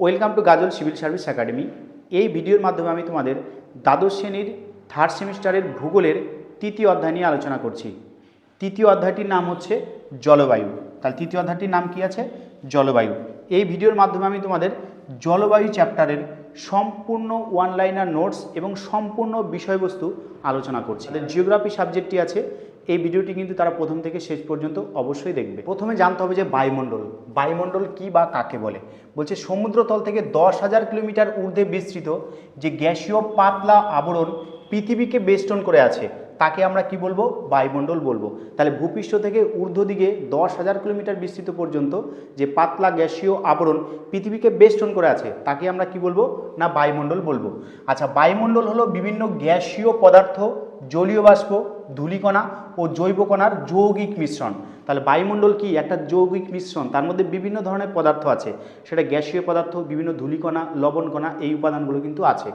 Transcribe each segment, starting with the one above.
Welcome to Gazal civil service academy. এই ভিডিওর মাধ্যমে আমি তোমাদের দ্বাদশ শ্রেণির থার্ড সেমিস্টারের ভূগোলের তৃতীয় অধ্যায় নিয়ে আলোচনা করছি। তৃতীয় অধ্যায়টির নাম হচ্ছে জলবায়ু। তাহলে তৃতীয় অধ্যায়টির নাম কি আছে? জলবায়ু। এই ভিডিওর মাধ্যমে আমি তোমাদের জলবায়ু চ্যাপ্টারের সম্পূর্ণ ওয়ান লাইনার নোটস এবং সম্পূর্ণ বিষয়বস্তু আলোচনা করছি। তাদের জিওগ্রাফি সাবজেক্টটি আছে এই ভিডিওটি কিন্তু তারা প্রথম থেকে শেষ পর্যন্ত অবশ্যই দেখবে। প্রথমে জানতে হবে যে বায়ুমণ্ডল বায়ুমণ্ডল কি বা কাকে বলে? বলছে সমুদ্রতল থেকে দশ হাজার কিলোমিটার ঊর্ধ্বে বিস্তৃত যে গ্যাসীয় পাতলা আবরণ পৃথিবীকে বেষ্টন করে আছে, তাকে আমরা কি বলব? বায়ুমণ্ডল বলব। তাহলে ভূপৃষ্ঠ থেকে ঊর্ধ্ব দিকে দশ হাজার কিলোমিটার বিস্তৃত পর্যন্ত যে পাতলা গ্যাসীয় আবরণ পৃথিবীকে বেষ্টন করে আছে, তাকে আমরা কি বলব? না, বায়ুমণ্ডল বলব। আচ্ছা বায়ুমণ্ডল হলো বিভিন্ন গ্যাসীয় পদার্থ জলীয় বাষ্প, ধূলিকণা ও জৈবকণার যৌগিক মিশ্রণ। তাহলে বায়ুমণ্ডল কি? একটা যৌগিক মিশ্রণ। তার মধ্যে বিভিন্ন ধরনের পদার্থ আছে। সেটা গ্যাসীয় পদার্থ, বিভিন্ন ধূলিকণা লবণকণা এই উপাদানগুলো কিন্তু আছে।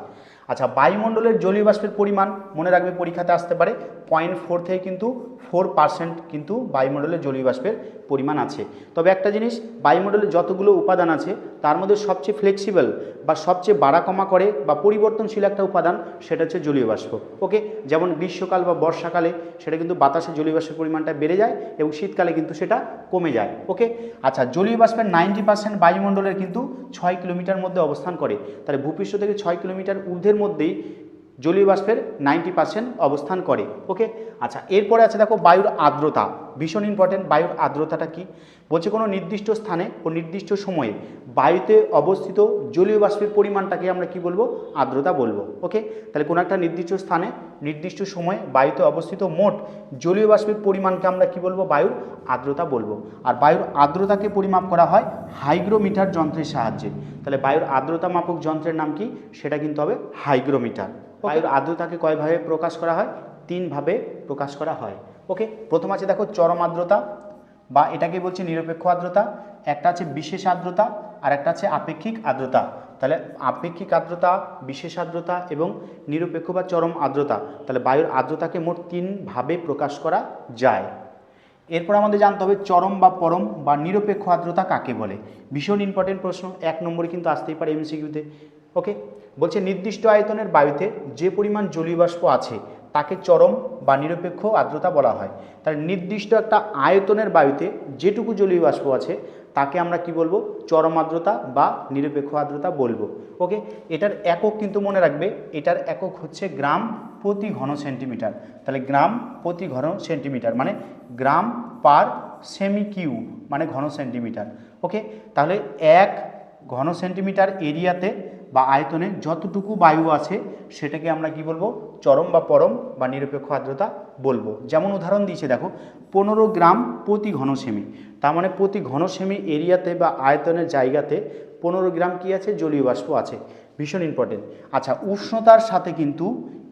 আচ্ছা বায়ুমণ্ডলের জলীয় বাষ্পের পরিমাণ মনে রাখবে পরীক্ষাতে আসতে পারে। পয়েন্ট ফোর থেকে কিন্তু ফোর পার্সেন্ট কিন্তু বায়ুমণ্ডলের জলীয় বাষ্পের পরিমাণ আছে। তবে একটা জিনিস, বায়ুমণ্ডলে যতগুলো উপাদান আছে, তার মধ্যে সবচেয়ে ফ্লেক্সিবল বা সবচেয়ে বাড়া কমা করে বা পরিবর্তনশীল একটা উপাদান, সেটা হচ্ছে জলীয় বাষ্প। ওকে যেমন গ্রীষ্মকাল বা বর্ষাকালে সেটা কিন্তু বাতাসে জলীয় বাষ্পের পরিমাণটা বেড়ে যায় এবং শীতকালে কিন্তু সেটা কমে যায়। ওকে আচ্ছা জলীয় বাষ্পের নাইনটি পার্সেন্ট বায়ুমণ্ডলের কিন্তু ছয় কিলোমিটার মধ্যে অবস্থান করে। তাহলে ভূপৃষ্ঠ থেকে ছয় কিলোমিটার ঊর্ধ্বের মধ্যেই জলীয় বাষ্পের নাইনটি পার্সেন্ট অবস্থান করে ওকে আচ্ছা এরপরে আছে দেখো বায়ুর আর্দ্রতা। ভীষণ ইম্পর্টেন্ট বায়ুর আর্দ্রতাটা কি? বলছে কোনো নির্দিষ্ট স্থানে ও নির্দিষ্ট সময়ে বায়ুতে অবস্থিত জলীয় বাষ্পের পরিমাণটাকে আমরা কি বলব? আর্দ্রতা বলব ওকে তাহলে কোনো একটা নির্দিষ্ট স্থানে, নির্দিষ্ট সময়ে বায়ুতে অবস্থিত মোট জলীয় বাষ্পের পরিমাণকে আমরা কি বলব? বায়ুর আর্দ্রতা বলব। আর বায়ুর আর্দ্রতাকে পরিমাপ করা হয় হাইগ্রোমিটার যন্ত্রের সাহায্যে। তাহলে বায়ুর আর্দ্রতা মাপক যন্ত্রের নাম কি? সেটা কিন্তু হবে হাইগ্রোমিটার। বায়ুর আর্দ্রতাকে কয়ভাবে প্রকাশ করা হয়? তিনভাবে প্রকাশ করা হয়। ওকে প্রথম আছে দেখো চরম আর্দ্রতা বা এটাকে বলছে নিরপেক্ষ আর্দ্রতা একটা আছে বিশেষ আর্দ্রতা আর একটা আছে আপেক্ষিক আর্দ্রতা। তাহলে আপেক্ষিক আর্দ্রতা বিশেষ আর্দ্রতা এবং নিরপেক্ষ বা চরম আর্দ্রতা তাহলে বায়ুর আর্দ্রতাকে মোট তিনভাবে প্রকাশ করা যায়। এরপর আমাদের জানতে হবে চরম বা পরম বা নিরপেক্ষ আর্দ্রতা কাকে বলে? ভীষণ ইম্পর্টেন্ট প্রশ্ন এক নম্বরে কিন্তু আসতেই পারে এমসিকিউতে ওকে বলছে, নির্দিষ্ট আয়তনের বায়ুতে যে পরিমাণ জলীয় বাষ্প আছে, তাকে চরম বা নিরপেক্ষ আর্দ্রতা বলা হয়। তার নির্দিষ্ট একটা আয়তনের বায়ুতে যেটুকু জলীয় বাষ্প আছে, তাকে আমরা কি বলব? চরম আর্দ্রতা বা নিরপেক্ষ আর্দ্রতা বলব। ওকে এটার একক কিন্তু মনে রাখবে, এটার একক হচ্ছে গ্রাম প্রতি ঘন সেন্টিমিটার। তাহলে গ্রাম প্রতি ঘন সেন্টিমিটার মানে গ্রাম পার সেমি কিউ মানে ঘন সেন্টিমিটার। ওকে তাহলে এক ঘন সেন্টিমিটার এরিয়াতে বা আয়তনে যতটুকু বায়ু আছে, সেটাকে আমরা কি বলব? চরম বা পরম বা নিরপেক্ষ আর্দ্রতা বলব। যেমন উদাহরণ দিয়েছে, দেখো, পনেরো গ্রাম প্রতি ঘনসেমি। তার মানে প্রতি ঘনসেমি এরিয়াতে বা আয়তনের জায়গাতে পনেরো গ্রাম কি আছে? জলীয় বাষ্প আছে। ভীষণ ইম্পর্টেন্ট আচ্ছা উষ্ণতার সাথে কিন্তু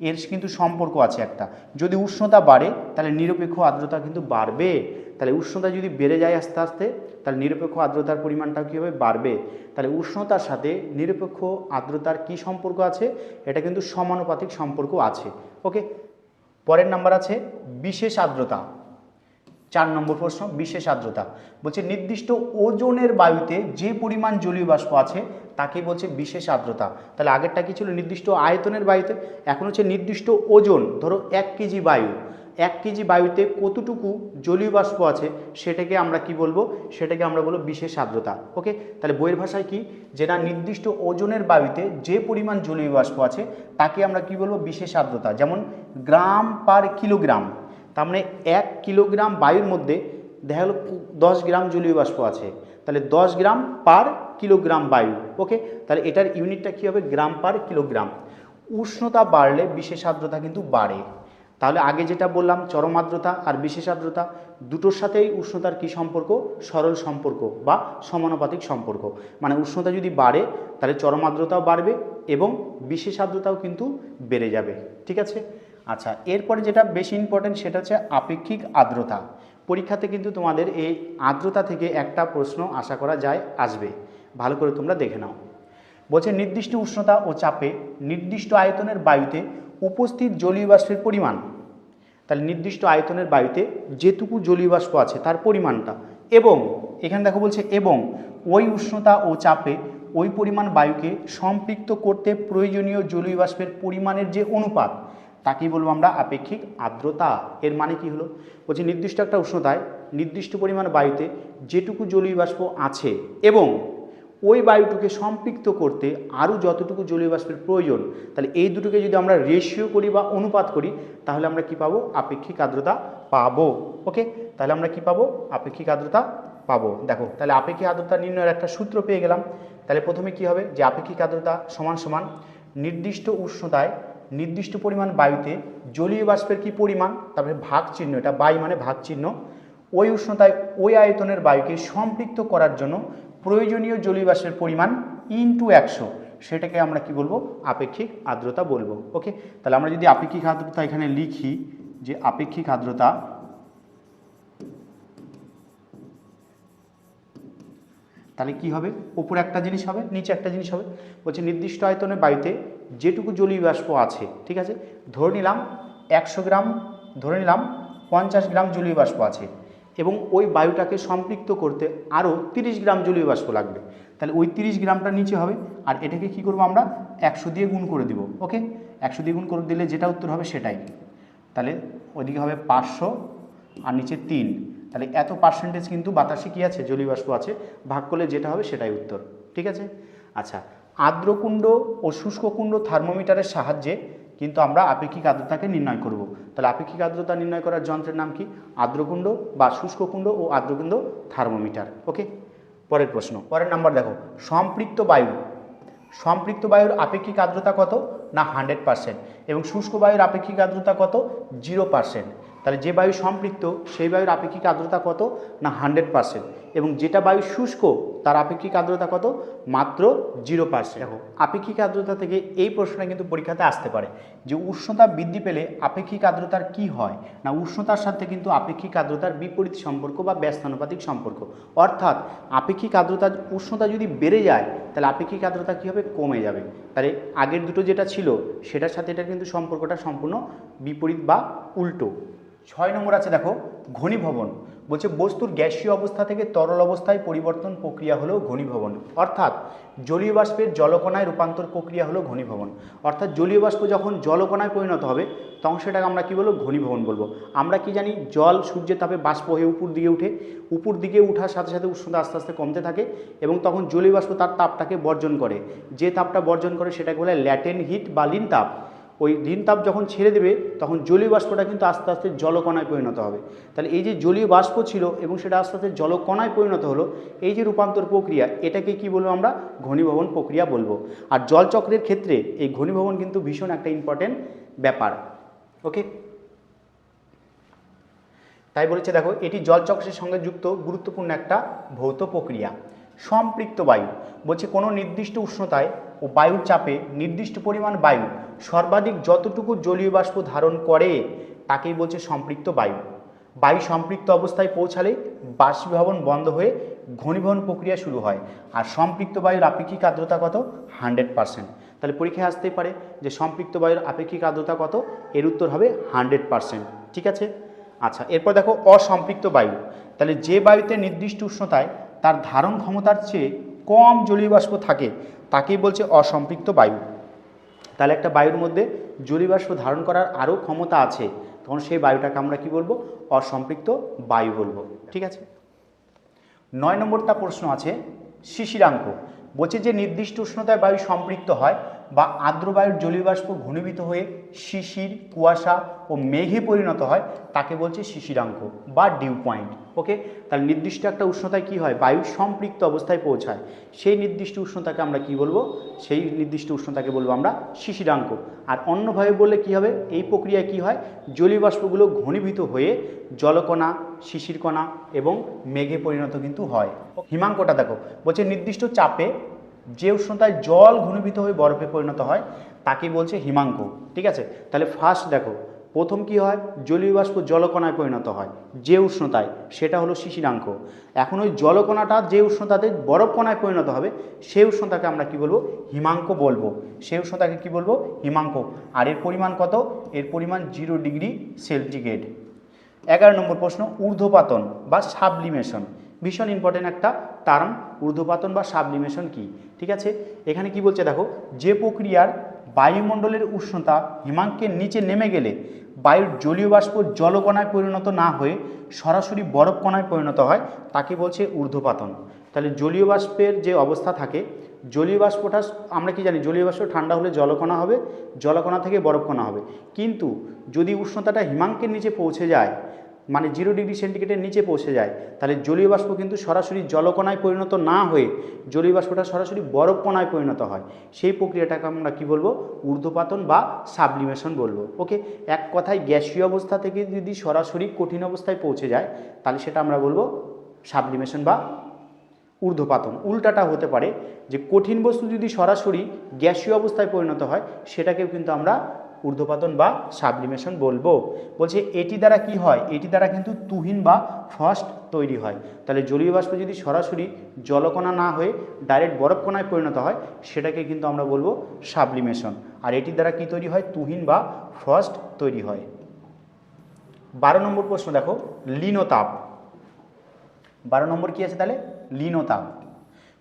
এর কিন্তু সম্পর্ক আছে একটা। যদি উষ্ণতা বাড়ে, তাহলে নিরপেক্ষ আর্দ্রতা কিন্তু বাড়বে। তাহলে উষ্ণতা যদি বেড়ে যায় আস্তে আস্তে, তাহলে নিরপেক্ষ আর্দ্রতার পরিমাণটা কী হবে বাড়বে? তাহলে উষ্ণতার সাথে নিরপেক্ষ আর্দ্রতার কি সম্পর্ক আছে? এটা কিন্তু সমানুপাতিক সম্পর্ক আছে। ওকে পরের নাম্বার আছে, বিশেষ আর্দ্রতা। চার নম্বর প্রশ্ন, বিশেষ আর্দ্রতা। বলছে, নির্দিষ্ট ওজনের বায়ুতে যে পরিমাণ জলীয় বাষ্প আছে, তাকে বলছে বিশেষ আর্দ্রতা। তাহলে আগেরটা কি ছিল? নির্দিষ্ট আয়তনের বায়ুতে। এখন হচ্ছে নির্দিষ্ট ওজন, ধরো এক কেজি বায়ু। এক কেজি বায়ুতে কতটুকু জলীয় বাষ্প আছে, সেটাকে আমরা কি বলব? সেটাকে আমরা বলব বিশেষ আর্দ্রতা। ওকে তাহলে বইয়ের ভাষায় কি? যে না, নির্দিষ্ট ওজনের বায়ুতে যে পরিমাণ জলীয় বাষ্প আছে, তাকে আমরা কি বলব? বিশেষ আর্দ্রতা। যেমন, গ্রাম পার কিলোগ্রাম। তার মানে এক কিলোগ্রাম বায়ুর মধ্যে দেখা গেলো দশ গ্রাম জলীয় বাষ্প আছে। তাহলে দশ গ্রাম পার কিলোগ্রাম বায়ু ওকে তাহলে এটার ইউনিটটা কী হবে? Gram per kilogram. উষ্ণতা বাড়লে বিশেষ আর্দ্রতা কিন্তু বাড়ে। তাহলে আগে যেটা বললাম, চরম আর্দ্রতা আর বিশেষ আর্দ্রতা, দুটোর সাথেই উষ্ণতার কি সম্পর্ক? সরল সম্পর্ক বা সমানুপাতিক সম্পর্ক। মানে উষ্ণতা যদি বাড়ে, তাহলে চরম আর্দ্রতাও বাড়বে এবং বিশেষ আর্দ্রতাও কিন্তু বেড়ে যাবে। ঠিক আছে? আচ্ছা এরপরে যেটা বেশি ইম্পর্টেন্ট সেটা হচ্ছে আপেক্ষিক আর্দ্রতা। পরীক্ষাতে কিন্তু তোমাদের এই আর্দ্রতা থেকে একটা প্রশ্ন আশা করা যায়, আসবে। ভালো করে তোমরা দেখে নাও। বলছে, নির্দিষ্ট উষ্ণতা ও চাপে নির্দিষ্ট আয়তনের বায়ুতে উপস্থিত জলীয় বাষ্পের পরিমাণ। তাহলে নির্দিষ্ট আয়তনের বায়ুতে যেটুকু জলীয় বাষ্প আছে, তার পরিমাণটা। এবং, এখানে দেখো বলছে, এবং ওই উষ্ণতা ও চাপে ওই পরিমাণ বায়ুকে সম্পৃক্ত করতে প্রয়োজনীয় জলীয় বাষ্পের পরিমাণের যে অনুপাত তাকেই বলব আমরা আপেক্ষিক আর্দ্রতা। এর মানে কি হলো? বলছি নির্দিষ্ট একটা উষ্ণতায় নির্দিষ্ট পরিমাণ বায়ুতে যেটুকু জলীয় বাষ্প আছে এবং ওই বায়ুটুকে সম্পৃক্ত করতে আরও যতটুকু জলীয় বাষ্পের প্রয়োজন, তাহলে এই দুটোকে যদি আমরা রেশিও করি বা অনুপাত করি, তাহলে আমরা কি পাবো? আপেক্ষিক আর্দ্রতা পাবো। ওকে তাহলে আমরা কি পাবো? আপেক্ষিক আর্দ্রতা পাবো। দেখো, তাহলে আপেক্ষিক আর্দ্রতা নির্ণয়ের একটা সূত্র পেয়ে গেলাম। তাহলে প্রথমে কি হবে? যে আপেক্ষিক আর্দ্রতা সমান সমান নির্দিষ্ট উষ্ণতায় নির্দিষ্ট পরিমাণ বায়ুতে জলীয় বাষ্পের কি পরিমাণ? তারপরে ভাগ চিহ্ন, এটা বায়ু মানে ভাগ চিহ্ন। ওই উষ্ণতায় ওই আয়তনের বায়ুকে সম্পৃক্ত করার জন্য প্রয়োজনীয় জলীয় বাষ্পের পরিমাণ ইনটু একশো। সেটাকে আমরা কি বলব? আপেক্ষিক আর্দ্রতা বলব। ওকে তাহলে আমরা যদি আপেক্ষিক আর্দ্রতা এখানে লিখি, যে আপেক্ষিক আর্দ্রতা তাহলে কি হবে? উপরে একটা জিনিস হবে, নিচে একটা জিনিস হবে। বলছে নির্দিষ্ট আয়তনের বায়ুতে যেটুকু জলীয় বাষ্প আছে, ঠিক আছে? ধরে নিলাম একশো গ্রাম, ধরে নিলাম পঞ্চাশ গ্রাম জলীয় বাষ্প আছে এবং ওই বায়ুটাকে সম্পৃক্ত করতে আরও তিরিশ গ্রাম জলীয় বাষ্প লাগবে। তাহলে ওই তিরিশ গ্রামটা নিচে হবে আর এটাকে কি করব আমরা? একশো দিয়ে গুণ করে দিব, ওকে? একশো দিয়ে গুণ করে দিলে যেটা উত্তর হবে সেটাই। তাহলে ওইদিকে হবে পাঁচশো আর নিচে তিন। তাহলে এত পার্সেন্টেজ কিন্তু বাতাসে কী আছে? জলীয় বাষ্প আছে। ভাগ করলে যেটা হবে সেটাই উত্তর, ঠিক আছে? আচ্ছা আর্দ্রকুণ্ড ও শুষ্ককুণ্ড থার্মোমিটারের সাহায্যে কিন্তু আমরা আপেক্ষিক আর্দ্রতাকে নির্ণয় করব। তাহলে আপেক্ষিক আর্দ্রতা নির্ণয় করার যন্ত্রের নাম কি? আর্দ্রকুণ্ড বা শুষ্ককুণ্ড ও আর্দ্রকুণ্ড থার্মোমিটার। ওকে? পরের প্রশ্ন। পরের নাম্বার দেখো। সম্পৃক্ত বায়ু। সম্পৃক্ত বায়ুর আপেক্ষিক আর্দ্রতা কত? না, হান্ড্রেড পার্সেন্ট। এবং শুষ্ক বায়ুর আপেক্ষিক আর্দ্রতা কত? Zero percent. তাহলে যে বায়ু সম্পৃক্ত, সেই বায়ুর আপেক্ষিক আর্দ্রতা কত? না, হান্ড্রেড পার্সেন্ট। এবং যেটা বায়ু শুষ্ক তার আপেক্ষিক আর্দ্রতা কত? মাত্র জিরো পার্সেন্ট দেখো আপেক্ষিক আর্দ্রতা থেকে এই প্রশ্নটা কিন্তু পরীক্ষাতে আসতে পারে। যে উষ্ণতা বৃদ্ধি পেলে আপেক্ষিক আর্দ্রতার কি হয়? না উষ্ণতার সাথে কিন্তু আপেক্ষিক আর্দ্রতার বিপরীত সম্পর্ক বা ব্যস্তানুপাতিক সম্পর্ক। অর্থাৎ আপেক্ষিক আর্দ্রতা উষ্ণতা যদি বেড়ে যায় তাহলে আপেক্ষিক আর্দ্রতা কী হবে? কমে যাবে। তাহলে আগের দুটো যেটা ছিল সেটার সাথে এটা কিন্তু সম্পর্কটা সম্পূর্ণ বিপরীত বা উল্টো। ছয় নম্বর আছে, দেখো, ঘনীভবন। বলছে, বস্তুর গ্যাসীয় অবস্থা থেকে তরল অবস্থায় পরিবর্তন প্রক্রিয়া হলো ঘনীভবন। অর্থাৎ, জলীয় বাষ্পের জলকণায় রূপান্তর প্রক্রিয়া হলো ঘনীভবন। অর্থাৎ, জলীয় বাষ্প যখন জলকণায় পরিণত হবে, তখন সেটাকে আমরা কি বলব? ঘনীভবন বলব। আমরা কি জানি, জল সূর্যের তাপে বাষ্প হয়ে উপর দিকে উঠে, উপর দিকে উঠার সাথে সাথে উষ্ণতা আস্তে আস্তে কমতে থাকে এবং তখন জলীয় বাষ্প তার তাপটাকে বর্জন করে। যে তাপটা বর্জন করে, সেটাকে বলে ল্যাটেন হিট বা লিন তাপ। ওই দিন তাপ যখন ছেড়ে দেবে, তখন জলীয় বাষ্পটা কিন্তু আস্তে আস্তে জলকণায় পরিণত হবে। তাহলে এই যে জলীয় বাষ্প ছিল এবং সেটা আস্তে আস্তে জলকণায় পরিণত হলো, এই যে রূপান্তর প্রক্রিয়া, এটাকে কি বলব আমরা? ঘনীভবন প্রক্রিয়া বলব। আর জলচক্রের ক্ষেত্রে এই ঘনীভবন কিন্তু ভীষণ একটা ইম্পর্টেন্ট ব্যাপার। ওকে তাই বলেছে, দেখো, এটি জলচক্রের সঙ্গে যুক্ত গুরুত্বপূর্ণ একটা ভৌত প্রক্রিয়া। সম্পৃক্ত বায়ু। বলছে কোনো নির্দিষ্ট উষ্ণতায় ও বায়ুর চাপে নির্দিষ্ট পরিমাণ বায়ু সর্বাধিক যতটুকু জলীয় বাষ্প ধারণ করে, তাকেই বলছে সম্পৃক্ত বায়ু। বায়ু সম্পৃক্ত অবস্থায় পৌঁছালে বাষ্পীভবন বন্ধ হয়ে ঘনীভবন প্রক্রিয়া শুরু হয়। আর সম্পৃক্ত বায়ুর আপেক্ষিক আর্দ্রতা কত? Hundred percent. তাহলে পরীক্ষায় আসতেই পারে যে সম্পৃক্ত বায়ুর আপেক্ষিক আর্দ্রতা কত? এর উত্তর হবে হান্ড্রেড পার্সেন্ট। ঠিক আছে? আচ্ছা এরপর দেখো অসম্পৃক্ত বায়ু। তাহলে যে বায়ুতে নির্দিষ্ট উষ্ণতায় তার ধারণ ক্ষমতার চেয়ে কম জলীয় বাষ্প থাকে তাকেই বলছে অসম্পৃক্ত বায়ু। তাহলে একটা বায়ুর মধ্যে জলীয়বাষ্প ধারণ করার আরও ক্ষমতা আছে, তখন সেই বায়ুটাকে আমরা কি বলব? অসম্পৃক্ত বায়ু বলব। ঠিক আছে? নয় নম্বরটা প্রশ্ন আছে, শিশিরাঙ্ক। বলছে যে নির্দিষ্ট উষ্ণতায় বায়ু সম্পৃক্ত হয় বা আর্দ্র বায়ুর জলীয় ঘনীভূত হয়ে শিশির, কুয়াশা ও মেঘে পরিণত হয়, তাকে বলছে শিশিরাঙ্ক বা ডিউ পয়েন্ট ওকে তাহলে নির্দিষ্ট একটা উষ্ণতায় কি হয়? বায়ু সম্পৃক্ত অবস্থায় পৌঁছায়। সেই নির্দিষ্ট উষ্ণতাকে আমরা কি বলব? সেই নির্দিষ্ট উষ্ণতাকে বলব আমরা শিশিরাঙ্ক। আর অন্যভাবে বললে কি হবে? এই প্রক্রিয়ায় কি হয়? জলীয় বাষ্পগুলো ঘনীভূত হয়ে জলকণা, শিশিরকণা এবং মেঘে পরিণত কিন্তু হয়। হিমাঙ্কটা দেখো, বলছে নির্দিষ্ট চাপে যে উষ্ণতায় জল ঘনীভূত হয়ে বরফে পরিণত হয় তাকে বলছে হিমাঙ্ক। ঠিক আছে? তাহলে ফার্স্ট দেখো, প্রথম কি হয়? জলীয় বাষ্প জলকণায় পরিণত হয়, যে উষ্ণতায়, সেটা হলো শিশিরাঙ্ক। এখন ওই জলকণাটা যে উষ্ণতাতে বরফকণায় পরিণত হবে, সেই উষ্ণতাকে আমরা কি বলব? হিমাঙ্ক বলব। সেই উষ্ণতাকে কি বলব? হিমাঙ্ক। আর এর পরিমাণ কত? এর পরিমাণ জিরো ডিগ্রি সেন্টিগ্রেড এগারো নম্বর প্রশ্ন, ঊর্ধ্বপাতন বা সাবলিমেশন ভীষণ ইম্পর্টেন্ট একটা টার্ম ঊর্ধ্বপাতন বা সাবলিমেশন কি? ঠিক আছে? এখানে কি বলছে দেখো, যে প্রক্রিয়ার বায়ুমণ্ডলের উষ্ণতা হিমাঙ্কের নিচে নেমে গেলে বায়ুর জলীয় বাষ্প জলকণায় পরিণত না হয়ে সরাসরি বরফ কণায় পরিণত হয়, তাকে বলছে ঊর্ধ্বপাতন। তাহলে জলীয় বাষ্পের যে অবস্থা থাকে, জলীয় বাষ্পটা আমরা কি জানি, জলীয় বাষ্প ঠান্ডা হলে জলকণা হবে, জলকণা থেকে বরফ কণা হবে। কিন্তু যদি উষ্ণতাটা হিমাঙ্কের নিচে পৌঁছে যায় মানে জিরো ডিগ্রি সেন্টিগ্রেডের নিচে পৌঁছে যায়, তাহলে জলীয় বাষ্প কিন্তু সরাসরি জলকণায় পরিণত না হয়ে জলীয় বাষ্পটা সরাসরি বরফকণায় পরিণত হয়। সেই প্রক্রিয়াটাকে আমরা কি বলব? ঊর্ধ্বপাতন বা সাবলিমেশন বলব। ওকে? এক কথায় গ্যাসীয় অবস্থা থেকে যদি সরাসরি কঠিন অবস্থায় পৌঁছে যায়, তাহলে সেটা আমরা বলব সাবলিমেশন বা ঊর্ধ্বপাতন। উল্টাটা হতে পারে যে কঠিন বস্তু যদি সরাসরি গ্যাসীয় অবস্থায় পরিণত হয়, সেটাকেও কিন্তু আমরা ঊর্ধ্বপাতন বা সাবলিমেশন বলব। বলছে, এটি দ্বারা কি হয়? এটি দ্বারা কিন্তু তুহিন বা ফ্রস্ট তৈরি হয়। তাহলে জলীয় বাষ্প যদি সরাসরি জলকণা না হয়ে ডাইরেক্ট বরফকণায় পরিণত হয়, সেটাকে কিন্তু আমরা বলব সাবলিমেশন। আর এটি দ্বারা কি তৈরি হয়? তুহিন বা ফ্রস্ট তৈরি হয়। বারো নম্বর প্রশ্ন দেখো, লিনোতাপ। বারো নম্বর কি আছে তাহলে? লিনতাপ।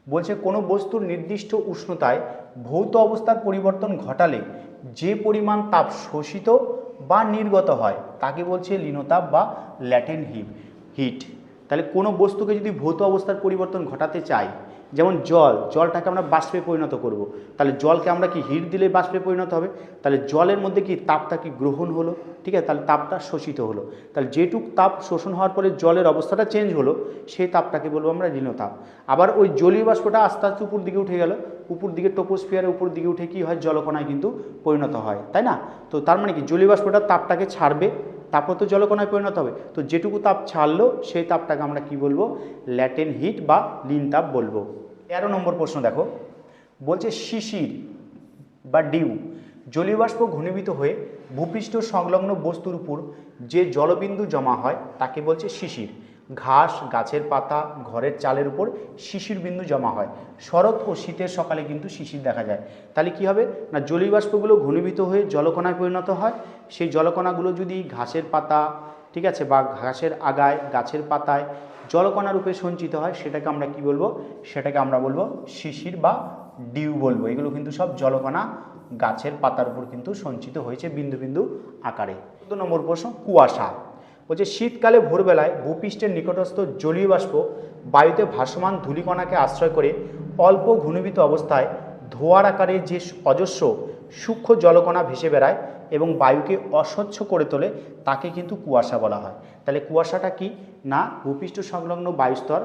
বলছে, কোনো বস্তুর নির্দিষ্ট উষ্ণতায় ভৌত অবস্থার পরিবর্তন ঘটালে যে পরিমাণ তাপ শোষিত বা নির্গত হয়, তাকে বলছে লিনোতাপ বা ল্যাটেন হিট। হিট তাহলে কোনো বস্তুকে যদি ভৌত অবস্থার পরিবর্তন ঘটাতে চাই যেমন জল, জলটাকে আমরা বাষ্পে পরিণত করব। তাহলে জলকে আমরা কি হিট দিলে বাষ্পে পরিণত হবে? তাহলে জলের মধ্যে কি তাপটা কি গ্রহণ হলো? ঠিক আছে, তাহলে তাপটা শোষিত হলো। তাহলে যেটুক তাপ শোষণ হওয়ার পরে জলের অবস্থাটা চেঞ্জ হলো, সেই তাপটাকে বলব আমরা ঋণতাপ আবার ওই জলীয় বাষ্পটা আস্তে আস্তে উপর দিকে উঠে গেল। উপর দিকে টোপোস্ফিয়ারের উপর দিকে উঠে কি হয়? জলকণায় কিন্তু পরিণত হয়, তাই না? তো তার মানে কি? জলীয় বাষ্পটা তাপটাকে ছাড়বে তারপর তো জলকণায় পরিণত হবে। তো যেটুকু তাপ ছাড়লো, সেই তাপটাকে আমরা কি বলব? ল্যাটেন হিট বা লিন তাপ বলব। তেরো নম্বর প্রশ্ন দেখো। বলছে শিশির বা ডিউ জলীয় বাষ্প ঘনীভূত হয়ে ভূপৃষ্ঠ সংলগ্ন বস্তুর উপর যে জলবিন্দু জমা হয়, তাকে বলছে শিশির। ঘাস, গাছের পাতা, ঘরের চালের উপর শিশির বিন্দু জমা হয়। শরৎ ও শীতের সকালে কিন্তু শিশির দেখা যায়। তাহলে কি হবে? না জলীয় বাষ্পগুলো ঘনীভূত হয়ে জলকণায় পরিণত হয়। সেই জলকণাগুলো যদি ঘাসের পাতা, ঠিক আছে, বা ঘাসের আগায়, গাছের পাতায় জলকণা রূপে সঞ্চিত হয়, সেটাকে আমরা কি বলব? সেটাকে আমরা বলব শিশির বা ডিউ বলব। এগুলো কিন্তু সব জলকণা গাছের পাতার উপর কিন্তু সঞ্চিত হয়েছে বিন্দু বিন্দু আকারে। চোদ্দ নম্বর প্রশ্ন, কুয়াশা। বলছে শীতকালে ভোরবেলায় ভূপৃষ্ঠের নিকটস্থ জলীয় বাষ্প বায়ুতে ভাসমান ধূলিকণাকে আশ্রয় করে অল্প ঘনীভূত অবস্থায় ধোয়ার আকারে যে অজস্র সূক্ষ্ম জলকণা ভেসে বেড়ায় এবং বায়ুকে অস্বচ্ছ করে তোলে, তাকে কিন্তু কুয়াশা বলা হয়। তাহলে কুয়াশাটা কি? না, ভূপৃষ্ঠ সংলগ্ন বায়ুস্তর,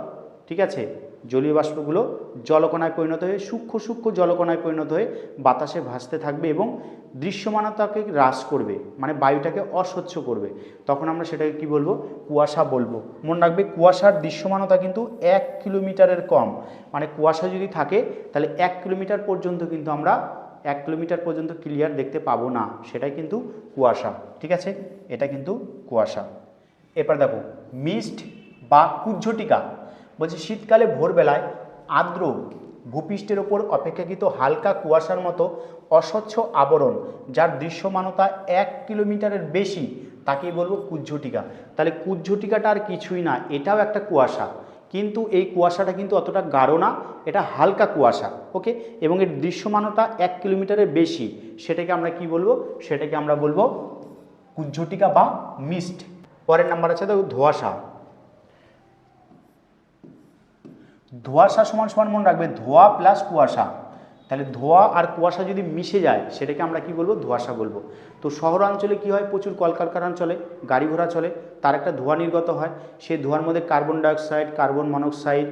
ঠিক আছে? জলীয় বাষ্পগুলো জলকণায় পরিণত হয়ে, সূক্ষ্ম সূক্ষ্ম জলকণায় পরিণত হয়ে বাতাসে ভাসতে থাকবে এবং দৃশ্যমানতাকে হ্রাস করবে মানে বায়ুটাকে অস্বচ্ছ করবে। তখন আমরা সেটাকে কি বলব? কুয়াশা বলব। মনে রাখবে, কুয়াশার দৃশ্যমানতা কিন্তু এক কিলোমিটারের কম। মানে কুয়াশা যদি থাকে, তাহলে এক কিলোমিটার পর্যন্ত কিন্তু আমরা এক কিলোমিটার পর্যন্ত ক্লিয়ার দেখতে পাবো না। সেটাই কিন্তু কুয়াশা। ঠিক আছে? এটা কিন্তু কুয়াশা। এরপর দেখো, মিস্ট বা কুজ্ঝটিকা বলছে, শীতকালে ভোরবেলায় আর্দ্র ভূপৃষ্ঠের ওপর অপেক্ষাকৃত হালকা কুয়াশার মতো অস্বচ্ছ আবরণ, যার দৃশ্যমানতা এক কিলোমিটারের বেশি, তাকেই বলব কুজ্ঝটিকা। তাহলে কুজ্ঝটিকাটা আর কিছুই না, এটাও একটা কুয়াশা। কিন্তু এই কুয়াশাটা কিন্তু অতটা গাঢ় না, এটা হালকা কুয়াশা, ওকে? এবং এর দৃশ্যমানতা এক কিলোমিটারের বেশি, সেটাকে আমরা কি বলব? সেটাকে আমরা বলব কুজ্ঝটিকা বা মিস্ট পরের নাম্বার আছে দেখো ধোঁয়াশা। ধোঁয়াশা সমান সমান মনে রাখবে, ধোয়া প্লাস কুয়াশা। তাহলে ধোয়া আর কুয়াশা যদি মিশে যায়, সেটাকে আমরা কি বলব? ধোয়াশা বলব। তো শহরাঞ্চলে কি হয়? প্রচুর কলকারখানা চলে, গাড়ি ঘোড়া চলে, তার একটা ধোঁয়া নির্গত হয়। সেই ধোঁয়ার মধ্যে কার্বন ডাইঅক্সাইড কার্বন মনোক্সাইড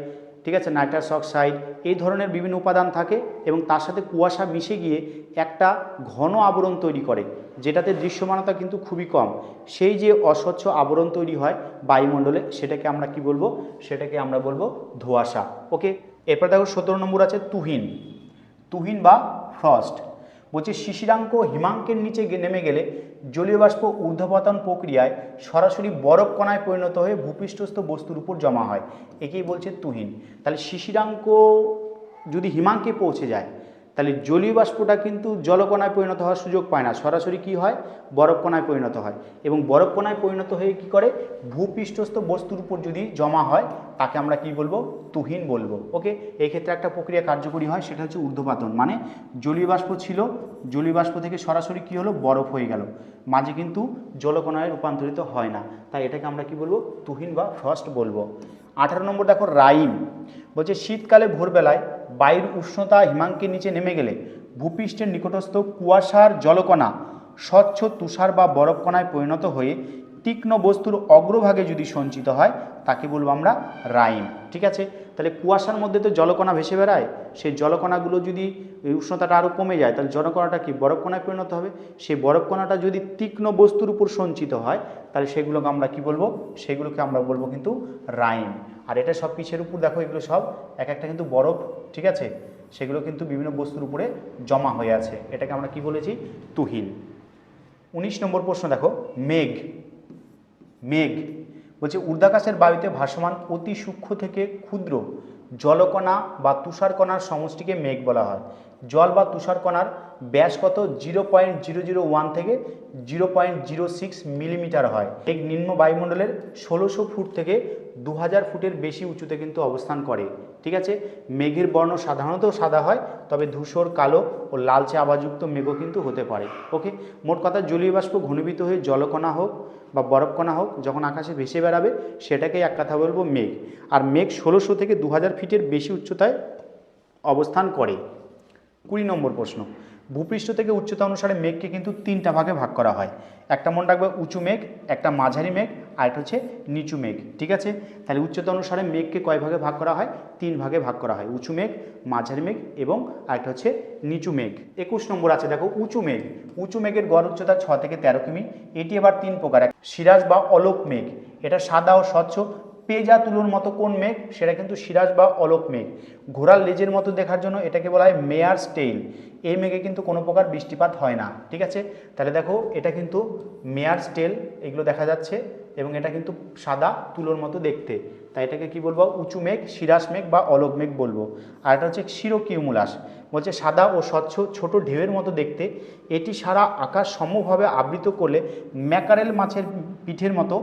ঠিক আছে? নাইট্রাস অক্সাইড, এই ধরনের বিভিন্ন উপাদান থাকে এবং তার সাথে কুয়াশা মিশে গিয়ে একটা ঘন আবরণ তৈরি করে, যেটাতে দৃশ্যমানতা কিন্তু খুবই কম। সেই যে অস্বচ্ছ আবরণ তৈরি হয় বায়ুমণ্ডলে, সেটাকে আমরা কি বলব? সেটাকে আমরা বলব ধোয়াশা। ওকে এরপর দেখো সতেরো নম্বর আছে তুহিন। তুহিন বা ফ্রস্ট বলছে, শিশিরাঙ্ক হিমাঙ্কের নিচে নেমে গেলে জলীয় বাষ্প ঊর্ধ্বপতন প্রক্রিয়ায় সরাসরি বরফ কণায় পরিণত হয়ে ভূপৃষ্ঠস্থ বস্তুর উপর জমা হয়। একেই বলছে তুহিন। তাহলে শিশিরাঙ্ক যদি হিমাঙ্কে পৌঁছে যায় তাহলে জলীয় বাষ্পটা কিন্তু জলকণায় পরিণত হওয়ার সুযোগ পায় না। সরাসরি কি হয়? বরফকণায় পরিণত হয়। এবং বরফকণায় পরিণত হয়ে কি করে? ভূপৃষ্ঠস্থ বস্তুর উপর যদি জমা হয়, তাকে আমরা কি বলব? তুহিন বলব। ওকে? এই ক্ষেত্রে একটা প্রক্রিয়া কার্যকরী হয়, সেটা হচ্ছে ঊর্ধ্বপাতন। মানে জলীয় বাষ্প ছিল, জলীয় বাষ্প থেকে সরাসরি কি হলো? বরফ হয়ে গেল। মাঝে কিন্তু জলকণায় রূপান্তরিত হয় না। তাই এটাকে আমরা কি বলব? তুহিন বা ফ্রস্ট বলব। আঠারো নম্বর দেখো, রাইম। বলছে, শীতকালে ভোরবেলায় বায়ুর উষ্ণতা হিমাঙ্কের নিচে নেমে গেলে ভূপৃষ্ঠের নিকটস্থ কুয়াশার জলকণা, স্বচ্ছ তুষার বা বরফকণায় পরিণত হয়ে তীক্ষ্ণ বস্তুর অগ্রভাগে যদি সঞ্চিত হয়, তাকে বলব আমরা রাইম। ঠিক আছে? তাহলে কুয়াশার মধ্যে তো জলকণা ভেসে বেড়ায়। সেই জলকণাগুলো যদি উষ্ণতাটা আরও কমে যায়, তাহলে জলকণাটা কি? বরফকণায় পরিণত হবে। সেই বরফকণাটা যদি তীক্ষ্ণ বস্তুর উপর সঞ্চিত হয়, তাহলে সেগুলোকে আমরা কি বলব? সেগুলোকে আমরা বলব কিন্তু রাইম। আর এটা সব কিসের উপর? দেখো, এগুলো সব এক একটা কিন্তু বরফ, ঠিক আছে? সেগুলো কিন্তু বিভিন্ন বস্তুর উপরে জমা হয়ে আছে। এটাকে আমরা কি বলেছি? তুহিন। উনিশ নম্বর প্রশ্ন দেখো, মেঘ। মেঘ। বলছে ঊর্ধ্বাকাশের বায়ুতে ভাসমান অতি সূক্ষ্ম থেকে ক্ষুদ্র জলকণা বা তুষারকণার সমষ্টিকে মেঘ বলা হয়। জল বা তুষারকণার ব্যাস কত? Zero point zero zero one থেকে zero point zero six millimetre হয়। এই নিম্ন বায়ুমণ্ডলের ষোলোশো ফুট থেকে দু হাজার ফুটের বেশি উঁচুতে কিন্তু অবস্থান করে। ঠিক আছে? মেঘের বর্ণ সাধারণত সাদা হয়, তবে ধূসর, কালো ও লালচে আবাযুক্ত মেঘও কিন্তু হতে পারে। ওকে? মোট কথা জলীয় বাষ্প ঘনীভূত হয়ে জলকণা হোক বা বরফকণা হোক, যখন আকাশে ভেসে বেড়াবে, সেটাকেই এক কথা বলব মেঘ। আর মেঘ ষোলোশো থেকে দু হাজার ফিটের বেশি উচ্চতায় অবস্থান করে। কুড়ি নম্বর প্রশ্ন। ভূপৃষ্ঠ থেকে উচ্চতা অনুসারে মেঘকে কিন্তু তিনটা ভাগে ভাগ করা হয়। একটা মনে রাখবে উঁচু মেঘ, একটা মাঝারি মেঘ, আর একটা হচ্ছে নিচু মেঘ। ঠিক আছে? তাহলে উচ্চতা অনুসারে মেঘকে কয় ভাগে ভাগ করা হয়? তিন ভাগে ভাগ করা হয়। উঁচু মেঘ, মাঝারি মেঘ এবং আরেকটা হচ্ছে নিচু মেঘ। একুশ নম্বর আছে, দেখো, উঁচু মেঘ। উঁচু মেঘের গড় উচ্চতা ছ থেকে তেরো কিমি। এটি আবার তিন প্রকার। এক সিরাজ বা অলোক মেঘ। এটা সাদা ও স্বচ্ছ। পেজা তুলোর মতো কোন মেঘ? সেটা কিন্তু সিরাজ বা অলোক মেঘ। ঘোড়ার লেজের মতো দেখার জন্য এটাকে বলা হয় মেয়ার স্টেইল এই মেঘে কিন্তু কোনো প্রকার বৃষ্টিপাত হয় না, ঠিক আছে? তাহলে দেখো, এটা কিন্তু মেয়ার স্টেল এগুলো দেখা যাচ্ছে, এবং এটা কিন্তু সাদা তুলোর মতো দেখতে। তাই এটাকে কি বলব? উঁচু মেঘ সিরাস মেঘ বা অলোক মেঘ বলব। আর এটা হচ্ছে ক্ষীরকিউমুলাস বলছে সাদা ও স্বচ্ছ, ছোট ঢেউয়ের মতো দেখতে। এটি সারা আকাশ সমভাবে আবৃত করলে ম্যাকারেল মাছের পিঠের মতো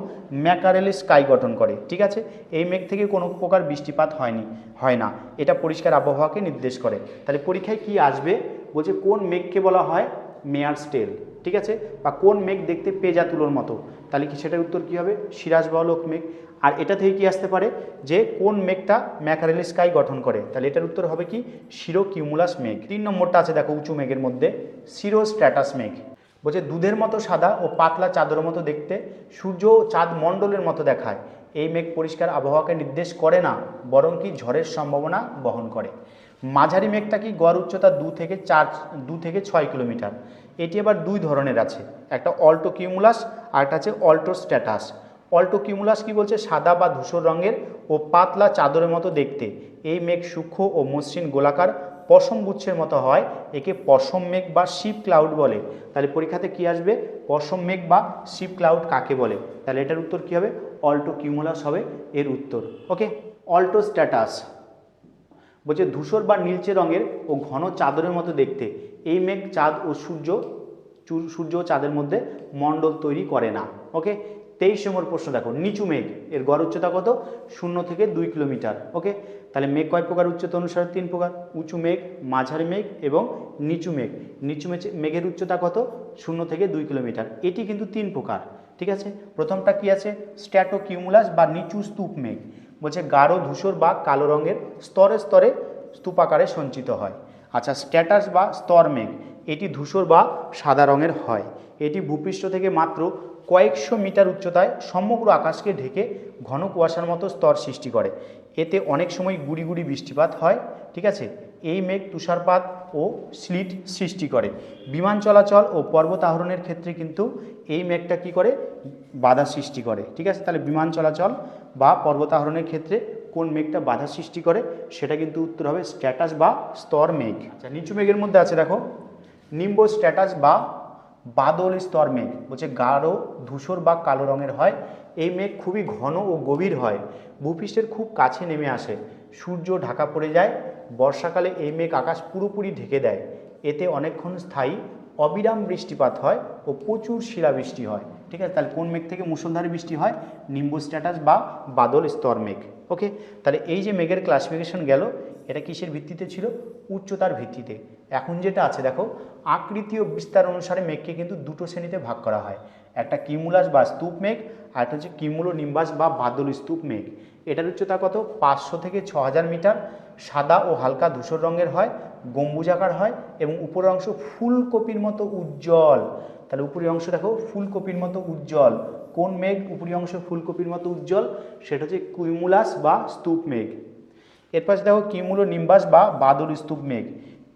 ম্যাকারেল স্কাই গঠন করে। ঠিক আছে? এই মেঘ থেকে কোনো প্রকার বৃষ্টিপাত হয়নি, হয় না। এটা পরিষ্কার আবহাওয়াকে নির্দেশ করে। তাহলে পরীক্ষায় কি আসবে? বলছে কোন মেঘকে বলা হয় মেয়ার স্টেল ঠিক আছে? বা কোন মেঘ দেখতে পেজা তুলোর মতো। তাহলে কি সেটার উত্তর কী হবে? সিরাজ বা অলোক মেঘ। আর এটা থেকে কি আসতে পারে? যে কোন মেঘটা ম্যাকারেল স্কাই গঠন করে। তাহলে এটার উত্তর হবে কি? শিরো কিউমুলাস মেঘ। তিন নম্বরটা আছে দেখো উঁচু মেঘের মধ্যে। সিরো স্ট্র্যাটাস মেঘ। বলছে দুধের মতো সাদা ও পাতলা চাদরের মতো দেখতে, সূর্য চাঁদ মণ্ডলের মতো দেখায়। এই মেঘ পরিষ্কার আবহাওয়াকে নির্দেশ করে না, বরং কি ঝড়ের সম্ভাবনা বহন করে। মাঝারি মেঘটা কি গড় উচ্চতা দু থেকে চার, দু থেকে ছয় কিলোমিটার। এটি আবার দুই ধরনের আছে। একটা অল্টো কিউমুলাস আর একটা আছে অল্টো স্ট্যাটাস অল্টো কিউমুলাস কি বলছে? সাদা বা ধূসর রঙের ও পাতলা চাদরের মতো দেখতে। এই মেঘ সূক্ষ্ম ও মসৃণ গোলাকার পশম গুচ্ছের মতো হয়, একে পশম মেঘ বা শিপ ক্লাউড বলে। তাহলে পরীক্ষাতে কি আসবে? পশম মেঘ বা শিপ ক্লাউড কাকে বলে? তাহলে এটার উত্তর কি হবে? অল্টো কিউমুলাস হবে এর উত্তর। ওকে? Altostratus. বলছে ধূসর বা নীলচে রঙের ও ঘন চাদরের মতো দেখতে। এই মেঘ চাঁদ ও সূর্য সূর্য ও চাঁদের মধ্যে মণ্ডল তৈরি করে না। ওকে? তেইশ নম্বর প্রশ্ন দেখো, নিচু মেঘ, এর গড় উচ্চতা কত? শূন্য থেকে দুই কিলোমিটার ওকে তাহলে মেঘ কয় প্রকার? উচ্চতা অনুসারে তিন প্রকার, উঁচু মেঘ, মাঝারি মেঘ এবং নিচু মেঘ। নিচু মেঘ- মেঘের উচ্চতা কত? শূন্য থেকে দুই কিলোমিটার, এটি কিন্তু তিন প্রকার, ঠিক আছে? প্রথমটা কি আছে? স্ট্যাটোকিউমুলাস বা নিচু স্তূপ মেঘ, বলছে গাঢ়, ধূসর বা কালো রঙের স্তরে স্তরে স্তূপাকারে সঞ্চিত হয়। আচ্ছা স্ট্যাটাস বা স্তর মেঘ, এটি ধূসর বা সাদা রঙের হয়, এটি ভূপৃষ্ঠ থেকে মাত্র কয়েকশো মিটার উচ্চতায় সমগ্র আকাশকে ঢেকে ঘন কুয়াশার মতো স্তর সৃষ্টি করে। এতে অনেক সময় গুড়ি গুড়ি বৃষ্টিপাত হয়, ঠিক আছে? এই মেঘ, তুষারপাত ও স্লিট সৃষ্টি করে। বিমান চলাচল ও পর্বত আরোহণের ক্ষেত্রে কিন্তু এই মেঘটা কি করে? বাধা সৃষ্টি করে, ঠিক আছে? তাহলে বিমান চলাচল বা পর্বত আরোহণের ক্ষেত্রে কোন মেঘটা বাধা সৃষ্টি করে, সেটা কিন্তু উত্তর হবে স্ট্যাটাস বা স্তর মেঘ। আচ্ছা নিচু মেঘের মধ্যে আছে, দেখো। নিম্ব স্ট্যাটাস বা বাদল স্তর মেঘ। বলছে, গাঢ়, ধূসর বা কালো রঙের হয়। এই মেঘ খুবই ঘন ও গভীর হয়। ভূপৃষ্ঠের খুব কাছে নেমে আসে। সূর্য ঢাকা পড়ে যায়। বর্ষাকালে এই মেঘ আকাশ পুরোপুরি ঢেকে দেয়। এতে অনেকক্ষণ স্থায়ী, অবিরাম বৃষ্টিপাত হয় ও প্রচুর শিলাবৃষ্টি হয়। ঠিক আছে? তাহলে কোন মেঘ থেকে মুষলধারে বৃষ্টি হয়? নিম্বু স্ট্যাটাস বা বাদল স্তর মেঘ। ওকে? তাহলে এই যে মেঘের ক্লাসিফিকেশন গেল, এটা কিসের ভিত্তিতে ছিল? উচ্চতার ভিত্তিতে। এখন যেটা আছে, দেখো আকৃতি ও বিস্তার অনুসারে মেঘকে কিন্তু দুটো শ্রেণীতে ভাগ করা হয়। একটা কিমুলাস বা স্তূপ মেঘ, আর একটা হচ্ছে কিমুলো নিম্বাস বা বাদল স্তূপ মেঘ। এটার উচ্চতা কত? পাঁচশো থেকে ছ মিটার। সাদা ও হালকা ধূসর রঙের হয় গম্বুজাকার হয়, এবং উপরের অংশ ফুলকপির মতো উজ্জ্বল। তাহলে উপরের অংশ দেখো, ফুলকপির মতো উজ্জ্বল। কোন মেঘ উপরি অংশ ফুলকপির মতো উজ্জ্বল? সেটা হচ্ছে কুইমুলাস বা স্তূপ মেঘ। এর পাশে দেখো কিমুলো নিম্বাস বা বাদল স্তূপ মেঘ।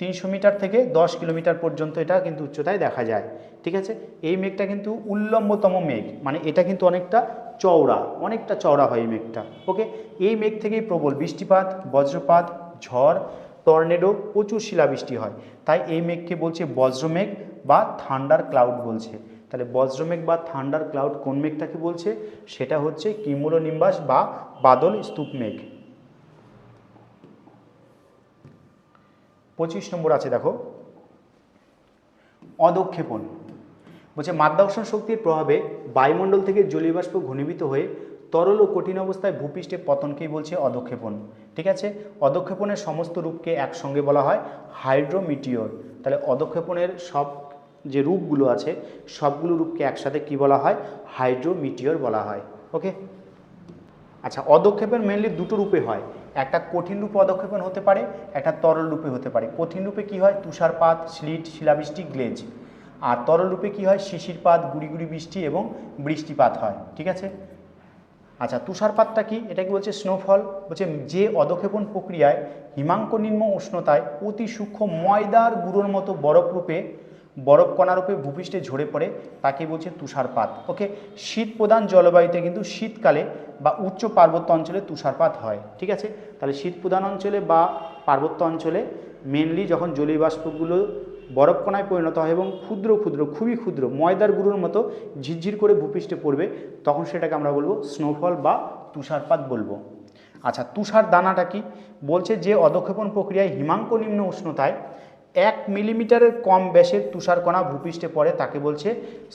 তিনশো মিটার থেকে দশ কিলোমিটার পর্যন্ত এটা কিন্তু উচ্চতায় দেখা যায়, ঠিক আছে? এই মেঘটা কিন্তু উল্লম্বতম মেঘ মানে এটা কিন্তু অনেকটা চওড়া অনেকটা চওড়া হয় এই মেঘটা ওকে এই মেঘ থেকেই প্রবল বৃষ্টিপাত, বজ্রপাত, ঝড়, টর্নেডো, প্রচুর শিলাবৃষ্টি হয়। তাই এই মেঘকে বলছে বজ্রমেঘ বা থান্ডার ক্লাউড বলছে। তাহলে বজ্রমেঘ বা থান্ডার ক্লাউড কোন মেঘটাকে বলছে? সেটা হচ্ছে কিমুলো নিম্বাস বা বাদল স্তূপ মেঘ। পঁচিশ নম্বর আছে, দেখো। অদক্ষেপণ। বলছে, মাধ্যাকর্ষণ শক্তির প্রভাবে বায়ুমণ্ডল থেকে জলীয় বাষ্প ঘনীভূত হয়ে তরল ও কঠিন অবস্থায় ভূপৃষ্ঠে পতনকেই বলছে অদক্ষেপণ। ঠিক আছে? অদক্ষেপণের সমস্ত রূপকে একসঙ্গে বলা হয় হাইড্রোমিটিওর। তাহলে অদক্ষেপণের সব যে রূপগুলো আছে, সবগুলো রূপকে একসাথে কি বলা হয়? হাইড্রোমিটিওর বলা হয়। ওকে? আচ্ছা অদক্ষেপণ মেনলি দুটো রূপে হয়। একটা কঠিন রূপে অদক্ষেপণ হতে পারে, একটা তরল রূপে হতে পারে। কঠিন রূপে কি হয়? তুষারপাত, স্লিট, শিলাবৃষ্টি, গ্লেজ। আর তরল রূপে কি হয়? শিশিরপাত, গুড়ি গুড়ি বৃষ্টি এবং বৃষ্টিপাত হয়। ঠিক আছে? আচ্ছা তুষারপাতটা কি? এটা কি বলছে স্নোফল বলছে যে অদক্ষেপণ প্রক্রিয়ায় হিমাঙ্ক নিম্ন উষ্ণতায় অতি সূক্ষ্ম ময়দার গুঁড়োর মতো বরফ রূপে বরফ কণা রূপে ভূপৃষ্ঠে ঝরে পড়ে, তাকে বলছে তুষারপাত। ওকে শীত প্রধান জলবায়ুতে কিন্তু শীতকালে বা উচ্চ পার্বত্য অঞ্চলে তুষারপাত হয়, ঠিক আছে? তাহলে শীত প্রধান অঞ্চলে বা পার্বত্য অঞ্চলে মেনলি যখন জলীয় বাষ্পগুলো বরফ কণায় পরিণত হয় এবং ক্ষুদ্র ক্ষুদ্র, খুবই ক্ষুদ্র, ময়দার গুঁড়োর মতো ঝিরঝির করে ভূপৃষ্ঠে পড়বে, তখন সেটাকে আমরা বলব স্নোফল বা তুষারপাত বলব। আচ্ছা তুষার দানাটা কি? বলছে যে অধক্ষেপণ প্রক্রিয়ায় হিমাঙ্ক নিম্ন উষ্ণতায় এক মিলিমিটারের কম ব্যাসের তুষারকণা ভূপৃষ্ঠে পড়ে তাকে বলছে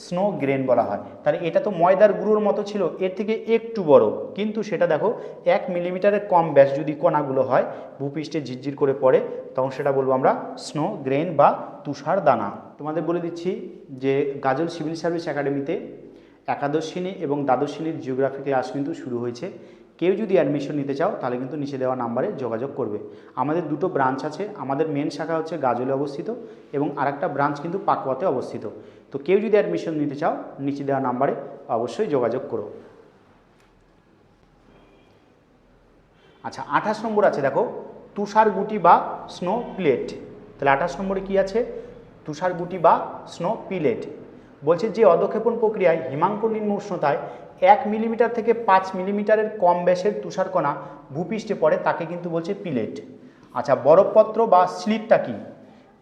স্নো গ্রেন বলা হয়। তাহলে এটা তো ময়দার গুঁড়োর মতো ছিল, এর থেকে একটু বড়। কিন্তু সেটা দেখো, এক মিলিমিটারের কম ব্যাস যদি কণাগুলো হয়, ভূপৃষ্ঠে ঝিরঝির করে পড়ে, তখন সেটা বলব আমরা স্নো গ্রেন বা তুষার দানা। তোমাদের বলে দিচ্ছি যে গাজল সিভিল সার্ভিস একাডেমিতে একাদশ শ্রেণি এবং দ্বাদশ শ্রেণির জিওগ্রাফি ক্লাস কিন্তু শুরু হয়েছে। কেউ যদি অ্যাডমিশন নিতে চাও, তাহলে কিন্তু নিচে দেওয়া নাম্বারে যোগাযোগ করবে। আমাদের দুটো ব্রাঞ্চ আছে, আমাদের মেন শাখা হচ্ছে গাজলে অবস্থিত এবং আরেকটা ব্রাঞ্চ কিন্তু পাকুয়াতে অবস্থিত। তো কেউ যদি অ্যাডমিশন নিতে চাও, নিচে দেওয়া নাম্বারে অবশ্যই যোগাযোগ করো। আচ্ছা আঠাশ নম্বর আছে, দেখো তুষার গুটি বা স্নো প্লেট তাহলে আঠাশ নম্বরে কি আছে? তুষার গুটি বা স্নো পিলেট বলছে যে অদক্ষেপণ প্রক্রিয়ায় হিমাঙ্ক নিম্ন উষ্ণতায় এক মিলিমিটার থেকে পাঁচ মিলিমিটারের কম ব্যাসের তুষারকণা ভূপৃষ্ঠে পড়ে, তাকে কিন্তু বলছে পিলেট। আচ্ছা বরফপত্র বা স্লিটটা কি?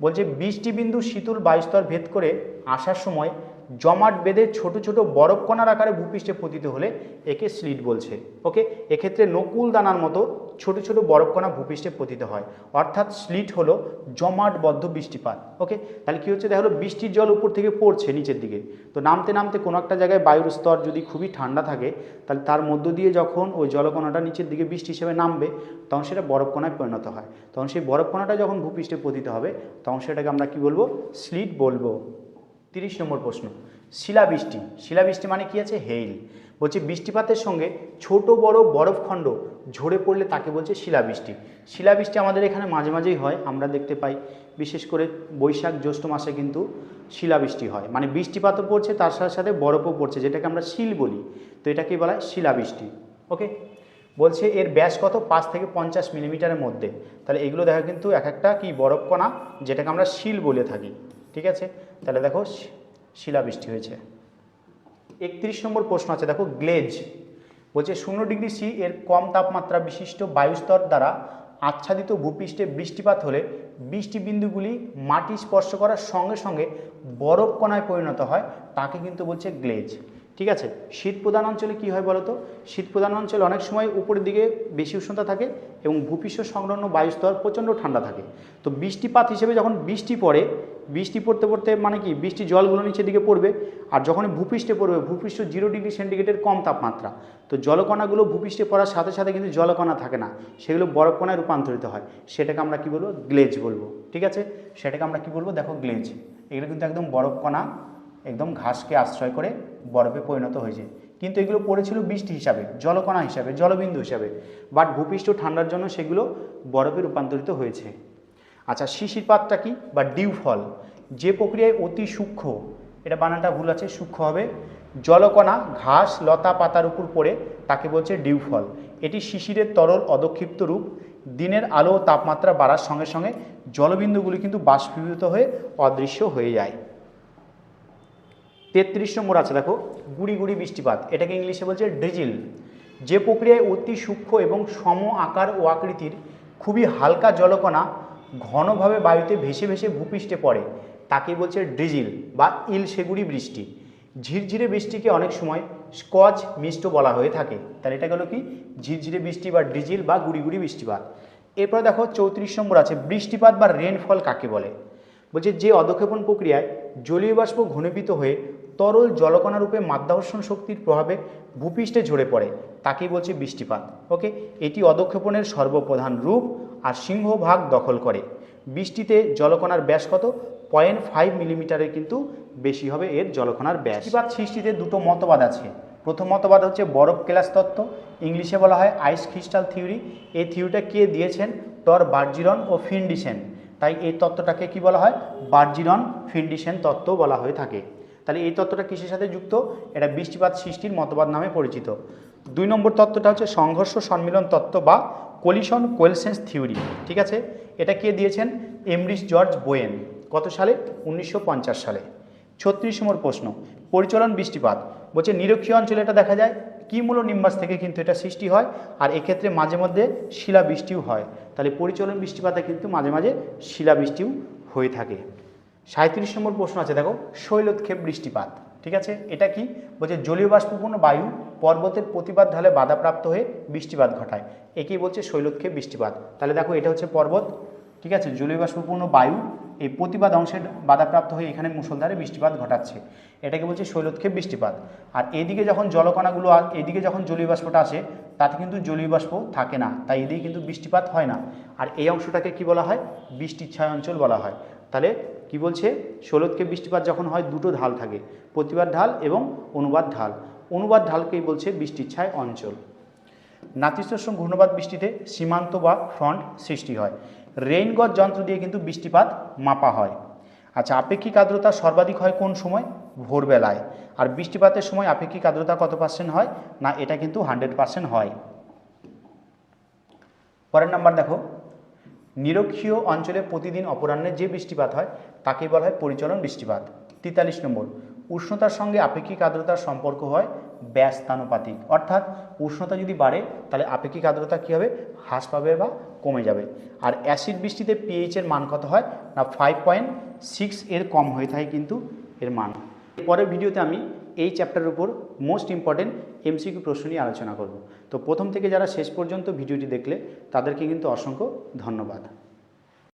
বলছে বৃষ্টি বিন্দু শীতল বায়ুস্তর ভেদ করে আসার সময় জমাট বেঁধে ছোট ছোট বরফ কণার আকারে ভূপৃষ্ঠে পতিত হলে একে স্লিট বলছে। ওকে? এক্ষেত্রে নকুল দানার মতো ছোট ছোট বরফ কণা ভূপৃষ্ঠে পতিত হয়। অর্থাৎ স্লিট হলো জমাটবদ্ধ বৃষ্টিপাত। ওকে? তাহলে কী হচ্ছে? দেখা হলো বৃষ্টির জল উপর থেকে পড়ছে নিচের দিকে। তো নামতে নামতে কোনো একটা জায়গায় বায়ুর স্তর যদি খুবই ঠান্ডা থাকে, তাহলে তার মধ্য দিয়ে যখন ওই জলকণাটা নিচের দিকে বৃষ্টি হিসেবে নামবে, তখন সেটা বরফ কণায় পরিণত হয়। তখন সেই বরফ কণাটা যখন ভূপৃষ্ঠে পতিত হবে, তখন সেটাকে আমরা কি বলব? স্লিট বলব। তিরিশ নম্বর প্রশ্ন। শিলাবৃষ্টি শিলাবৃষ্টি মানে কি আছে? হেইল। বলছে, বৃষ্টিপাতের সঙ্গে ছোট বড় বরফখণ্ড ঝরে পড়লে তাকে বলছে শিলাবৃষ্টি শিলাবৃষ্টি আমাদের এখানে মাঝে মাঝেই হয়, আমরা দেখতে পাই। বিশেষ করে বৈশাখ, জ্যৈষ্ঠ মাসে কিন্তু শিলাবৃষ্টি হয়। মানে বৃষ্টিপাতও পড়ছে, তার সাথে সাথে বরফও পড়ছে, যেটাকে আমরা শিল বলি। তো এটাকে বলা হয় শিলাবৃষ্টি ওকে? বলছে, এর ব্যাস কত? পাঁচ থেকে পঞ্চাশ মিলিমিটারের মধ্যে। তাহলে এগুলো দেখা কিন্তু এক একটা কি বরফ কণা যেটাকে আমরা শিল বলে থাকি। ঠিক আছে? তাহলে দেখো শিলাবৃষ্টি হয়েছে। একত্রিশ নম্বর প্রশ্ন আছে, দেখো, গ্লেজ। বলছে, শূন্য ডিগ্রি সি এর কম তাপমাত্রা বিশিষ্ট বায়ুস্তর দ্বারা আচ্ছাদিত ভূপৃষ্ঠে বৃষ্টিপাত হলে বৃষ্টি বিন্দুগুলি মাটি স্পর্শ করার সঙ্গে সঙ্গে বরফ কণায় পরিণত হয়, তাকে কিন্তু বলছে গ্লেজ। ঠিক আছে? শীত প্রধান অঞ্চলে কী হয় বলতো? শীত প্রধান অঞ্চলে অনেক সময় উপরের দিকে বেশি উষ্ণতা থাকে এবং ভূপৃষ্ঠ সংলগ্ন বায়ুস্তর প্রচণ্ড ঠান্ডা থাকে। তো বৃষ্টিপাত হিসেবে যখন বৃষ্টি পড়ে বৃষ্টি পড়তে পড়তে মানে কি, বৃষ্টি জলগুলো নিচের দিকে পড়বে, আর যখন ভূপৃষ্ঠে পড়বে, ভূপৃষ্ঠ জিরো ডিগ্রি সেন্টিগ্রেডের কম তাপমাত্রা। তো জলকণাগুলো ভূপৃষ্ঠে পড়ার সাথে সাথে কিন্তু জলকণা থাকে না, সেগুলো বরফকণায় রূপান্তরিত হয়। সেটাকে আমরা কি বলব? গ্লেজ বলব, ঠিক আছে? সেটাকে আমরা কি বলব? দেখো গ্লেজ। এগুলো কিন্তু একদম বরফকণা, একদম ঘাসকে আশ্রয় করে বরফে পরিণত হয়েছে। কিন্তু এগুলো পড়েছিল বৃষ্টি হিসাবে, জলকণা হিসাবে, জলবিন্দু হিসাবে। বাট ভূপৃষ্ঠ ঠান্ডার জন্য সেগুলো বরফে রূপান্তরিত হয়েছে। আচ্ছা শিশিরপাতটা কি বা ডিউ ফল? যে প্রক্রিয়ায় অতি সূক্ষ্ম, এটা বানানটা ভুল আছে, সূক্ষ্ম হবে, জলকণা ঘাস লতা পাতার উপর পড়ে তাকে বলছে ডিউ ফল। এটি শিশিরের তরল অদক্ষিপ্ত রূপ, দিনের আলো ও তাপমাত্রা বাড়ার সঙ্গে সঙ্গে জলবিন্দুগুলি কিন্তু বাষ্পীভূত হয়ে অদৃশ্য হয়ে যায়। তেত্রিশ নম্বর আছে, দেখো, গুড়ি গুড়ি বৃষ্টিপাত, এটাকে ইংলিশে বলছে ড্রিজিল। যে প্রক্রিয়ায় অতি সূক্ষ্ম এবং সম আকার ও আকৃতির খুবই হালকা জলকণা ঘনভাবে বায়ুতে ভেসে ভেসে ভূপৃষ্ঠে পড়ে, তাকে বলছে ড্রিজিল বা ইলশেগুড়ি বৃষ্টি। ঝিরঝিরে বৃষ্টিকে অনেক সময় স্কচ মিষ্ট বলা হয়ে থাকে। তাহলে এটা গেল কি? ঝিরঝিরে বৃষ্টি বা ড্রিজিল বা গুড়ি গুড়ি বৃষ্টিপাত। এরপরে দেখো চৌত্রিশ নম্বর আছে, বৃষ্টিপাত বা রেনফল কাকে বলে? বলছে যে অধক্ষেপণ প্রক্রিয়ায় জলীয় বাষ্প ঘনীভূত হয়ে তরল জলকণা রূপে মাধ্যাকর্ষণ শক্তির প্রভাবে ভূপৃষ্ঠে ঝরে পড়ে, তাকেই বলছে বৃষ্টিপাত। ওকে? এটি অধক্ষেপণের সর্বপ্রধান রূপ। আর সিংহভাগ দখল করে। বৃষ্টিতে জলকণার ব্যাস কত? পয়েন্ট ফাইভ মিলিমিটারের কিন্তু বেশি হবে এর জলকণার ব্যাস। বৃষ্টিপাত সৃষ্টিতে দুটো মতবাদ আছে। প্রথম মতবাদ হচ্ছে বরফ কেলাস তত্ত্ব। ইংলিশে বলা হয় আইস ক্রিস্টাল থিওরি। এই থিওরিটা কে দিয়েছেন? টর বার্জিরন ও ফিন্ডিসেন। তাই এই তত্ত্বটাকে কি বলা হয়? বার্জিরন ফিন্ডিসেন তত্ত্ব বলা হয়ে থাকে। তাহলে এই তত্ত্বটা কিসের সাথে যুক্ত? এটা বৃষ্টিপাত সৃষ্টির মতবাদ নামে পরিচিত। দুই নম্বর তত্ত্বটা হচ্ছে সংঘর্ষ সম্মিলন তত্ত্ব বা কলিশন কোয়েলসেন্স থিওরি ঠিক আছে? এটা কে দিয়েছেন? Emrys George Bowen. কত সালে? উনিশশো পঞ্চাশ সালে। ছত্রিশ নম্বর প্রশ্ন। পরিচলন বৃষ্টিপাত। বলছে নিরক্ষীয় অঞ্চলে এটা দেখা যায়। কি মূল নিম্বাস থেকে কিন্তু এটা সৃষ্টি হয়? আর এক্ষেত্রে মাঝে মধ্যে শিলাবৃষ্টিও হয়। তাহলে পরিচলন বৃষ্টিপাতে কিন্তু মাঝে মাঝে শিলাবৃষ্টিও হয়ে থাকে। সাঁত্রিশ নম্বর প্রশ্ন আছে, দেখো। শৈলোৎক্ষেপ বৃষ্টিপাত। ঠিক আছে? এটা কি? বলছে জলীয় বাষ্পপূর্ণ বায়ু পর্বতের প্রতিবাদ ঢালে বাধাপ্রাপ্ত হয়ে বৃষ্টিপাত ঘটায়। একেই বলছে শৈলোৎক্ষেপ বৃষ্টিপাত। তাহলে দেখো, এটা হচ্ছে পর্বত, ঠিক আছে? জলীয় বাষ্পপূর্ণ বায়ু এই প্রতিবাদ অংশের বাধাপ্রাপ্ত হয়ে এখানে মুসলধারে বৃষ্টিপাত ঘটাচ্ছে। এটাকে বলছে শৈলোৎক্ষেপ বৃষ্টিপাত। আর এদিকে যখন জলকণাগুলো এদিকে যখন জলীয় বাষ্পটা আসে, তাতে কিন্তু জলীয় বাষ্প থাকে না। তাই এদিকে কিন্তু বৃষ্টিপাত হয় না। আর এই অংশটাকে কি বলা হয়? বৃষ্টিচ্ছায় অঞ্চল বলা হয়। তাহলে কি বলছে? শৈলোৎক্ষেপ বৃষ্টিপাত যখন হয়, দুটো ঢাল থাকে প্রতিবাদ ঢাল এবং অনুবাদ ঢাল। অনুবাদ ঢালকেই বলছে বৃষ্টির ছায় অঞ্চল। নাতিশীতোষ্ণ ঘূর্ণবাদ বৃষ্টিতে সীমান্ত বা ফ্রন্ট সৃষ্টি হয়। রেইনগজ যন্ত্র দিয়ে কিন্তু বৃষ্টিপাত মাপা হয়। আচ্ছা আপেক্ষিক আর্দ্রতা সর্বাধিক হয় কোন সময়? ভোরবেলায়। আর বৃষ্টিপাতের সময় আপেক্ষিক আর্দ্রতা কত পার্সেন্ট হয়? না, এটা কিন্তু হান্ড্রেড পার্সেন্ট হয়। পরের নাম্বার দেখো। নিরক্ষীয় অঞ্চলে প্রতিদিন অপরাহ্নে যে বৃষ্টিপাত হয়, তাকে বলা হয় পরিচলন বৃষ্টিপাত। তেতাল্লিশ নম্বর, উষ্ণতার সঙ্গে আপেক্ষিক আর্দ্রতার সম্পর্ক হয় ব্যস্তানুপাতিক। অর্থাৎ উষ্ণতা যদি বাড়ে, তাহলে আপেক্ষিক আর্দ্রতা কী হবে? হ্রাস পাবে বা কমে যাবে। আর অ্যাসিড বৃষ্টিতে পিএইচের মান কত হয়? না ফাইভ পয়েন্ট সিক্স এর কম হয়ে থাকে কিন্তু এর মান। পরের ভিডিওতে আমি এই চ্যাপ্টারের উপর মোস্ট ইম্পর্টেন্ট এমসিকিউ প্রশ্ন নিয়ে আলোচনা করব। তো প্রথম থেকে যারা শেষ পর্যন্ত ভিডিওটি দেখলে তাদেরকে কিন্তু অসংখ্য ধন্যবাদ।